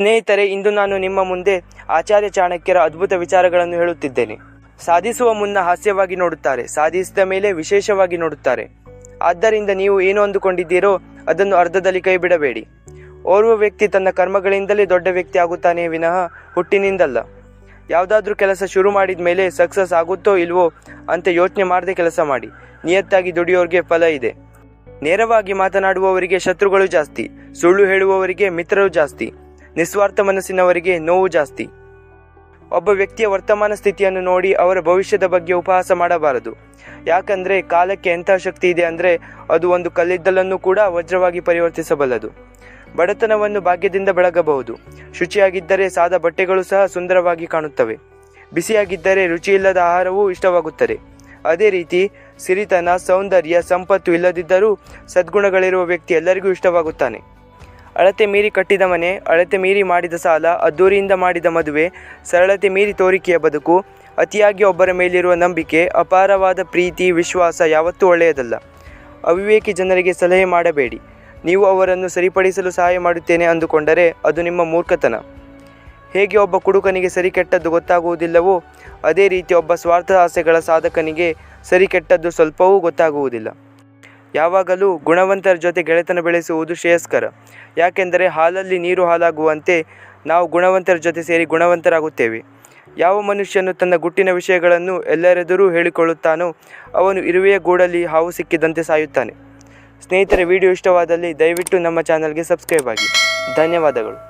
ಸ್ನೇಹಿತರೆ, ಇಂದು ನಾನು ನಿಮ್ಮ ಮುಂದೆ ಆಚಾರ್ಯ ಚಾಣಕ್ಯರ ಅದ್ಭುತ ವಿಚಾರಗಳನ್ನು ಹೇಳುತ್ತಿದ್ದೇನೆ. ಸಾಧಿಸುವ ಮುನ್ನ ಹಾಸ್ಯವಾಗಿ ನೋಡುತ್ತಾರೆ, ಸಾಧಿಸಿದ ಮೇಲೆ ವಿಶೇಷವಾಗಿ ನೋಡುತ್ತಾರೆ. ಆದ್ದರಿಂದ ನೀವು ಏನು ಅಂದುಕೊಂಡಿದ್ದೀರೋ ಅದನ್ನು ಅರ್ಧದಲ್ಲಿ ಕೈ ಬಿಡಬೇಡಿ ಓರ್ವ ವ್ಯಕ್ತಿ ತನ್ನ ಕರ್ಮಗಳಿಂದಲೇ ದೊಡ್ಡ ವ್ಯಕ್ತಿ ಆಗುತ್ತಾನೆ ವಿನಃ ಹುಟ್ಟಿನಿಂದಲ್ಲ. ಯಾವುದಾದ್ರೂ ಕೆಲಸ ಶುರು ಮಾಡಿದ ಮೇಲೆ ಸಕ್ಸಸ್ ಆಗುತ್ತೋ ಇಲ್ವೋ ಅಂತ ಯೋಚನೆ ಮಾಡದೆ ಕೆಲಸ ಮಾಡಿ. ನಿಯತ್ತಾಗಿ ದುಡಿಯೋರಿಗೆ ಫಲ ಇದೆ. ನೇರವಾಗಿ ಮಾತನಾಡುವವರಿಗೆ ಶತ್ರುಗಳು ಜಾಸ್ತಿ, ಸುಳ್ಳು ಹೇಳುವವರಿಗೆ ಮಿತ್ರರು ಜಾಸ್ತಿ. ನಿಸ್ವಾರ್ಥ ಮನಸ್ಸಿನವರಿಗೆ ನೋವು ಜಾಸ್ತಿ. ಒಬ್ಬ ವ್ಯಕ್ತಿಯ ವರ್ತಮಾನ ಸ್ಥಿತಿಯನ್ನು ನೋಡಿ ಅವರ ಭವಿಷ್ಯದ ಬಗ್ಗೆ ಉಪಹಾಸ ಮಾಡಬಾರದು. ಯಾಕಂದ್ರೆ ಕಾಲಕ್ಕೆ ಎಂತಹ ಶಕ್ತಿ ಇದೆ ಅಂದ್ರೆ ಅದು ಒಂದು ಕಲ್ಲಿದ್ದಲನ್ನು ಕೂಡ ವಜ್ರವಾಗಿ ಪರಿವರ್ತಿಸಬಲ್ಲದು. ಬಡತನವನ್ನು ಭಾಗ್ಯದಿಂದ ಬೆಳಗಬಹುದು. ಶುಚಿಯಾಗಿದ್ದರೆ ಸಾದ ಬಟ್ಟೆಗಳು ಸಹ ಸುಂದರವಾಗಿ ಕಾಣುತ್ತವೆ. ಬಿಸಿಯಾಗಿದ್ದರೆ ರುಚಿಯಿಲ್ಲದ ಆಹಾರವೂ ಇಷ್ಟವಾಗುತ್ತದೆ. ಅದೇ ರೀತಿ ಸಿರಿತನ, ಸೌಂದರ್ಯ, ಸಂಪತ್ತು ಇಲ್ಲದಿದ್ದರೂ ಸದ್ಗುಣಗಳಿರುವ ವ್ಯಕ್ತಿ ಎಲ್ಲರಿಗೂ ಇಷ್ಟವಾಗುತ್ತಾನೆ. ಅಳತೆ ಮೀರಿ ಕಟ್ಟಿದ ಮನೆ, ಅಳತೆ ಮೀರಿ ಮಾಡಿದ ಸಾಲ, ಅದ್ದೂರಿಯಿಂದ ಮಾಡಿದ ಮದುವೆ, ಸರಳತೆ ಮೀರಿ ತೋರಿಕೆಯ ಬದುಕು, ಅತಿಯಾಗಿ ಒಬ್ಬರ ಮೇಲಿರುವ ನಂಬಿಕೆ, ಅಪಾರವಾದ ಪ್ರೀತಿ, ವಿಶ್ವಾಸ ಯಾವತ್ತೂ ಒಳ್ಳೆಯದಲ್ಲ. ಅವಿವೇಕಿ ಜನರಿಗೆ ಸಲಹೆ ಮಾಡಬೇಡಿ. ನೀವು ಅವರನ್ನು ಸರಿಪಡಿಸಲು ಸಹಾಯ ಮಾಡುತ್ತೇನೆ ಅಂದುಕೊಂಡರೆ ಅದು ನಿಮ್ಮ ಮೂರ್ಖತನ. ಹೇಗೆ ಒಬ್ಬ ಕುಡುಕನಿಗೆ ಸರಿ ಕೆಟ್ಟದ್ದು ಗೊತ್ತಾಗುವುದಿಲ್ಲವೋ, ಅದೇ ರೀತಿ ಒಬ್ಬ ಸ್ವಾರ್ಥ ಆಸೆಗಳ ಸಾಧಕನಿಗೆ ಸರಿ ಕೆಟ್ಟದ್ದು ಸ್ವಲ್ಪವೂ ಗೊತ್ತಾಗುವುದಿಲ್ಲ. ಯಾವಾಗಲೂ ಗುಣವಂತರ ಜೊತೆ ಗೆಳೆತನ ಬೆಳೆಸುವುದು ಶ್ರೇಯಸ್ಕರ. ಯಾಕೆಂದರೆ ಹಾಲಲ್ಲಿ ನೀರು ಹಾಲಾಗುವಂತೆ ನಾವು ಗುಣವಂತರ ಜೊತೆ ಸೇರಿ ಗುಣವಂತರಾಗುತ್ತೇವೆ. ಯಾವ ಮನುಷ್ಯನು ತನ್ನ ಗುಟ್ಟಿನ ವಿಷಯಗಳನ್ನು ಎಲ್ಲರೆದುರೂ ಹೇಳಿಕೊಳ್ಳುತ್ತಾನೋ ಅವನು ಇರುವೆಯ ಗೂಡಲ್ಲಿ ಹಾವು ಸಿಕ್ಕಿದಂತೆ ಸಾಯುತ್ತಾನೆ. ಸ್ನೇಹಿತರೆ, ವಿಡಿಯೋ ಇಷ್ಟವಾದಲ್ಲಿ ದಯವಿಟ್ಟು ನಮ್ಮ ಚಾನಲ್ಗೆ ಸಬ್ಸ್ಕ್ರೈಬ್ ಆಗಿ. ಧನ್ಯವಾದಗಳು.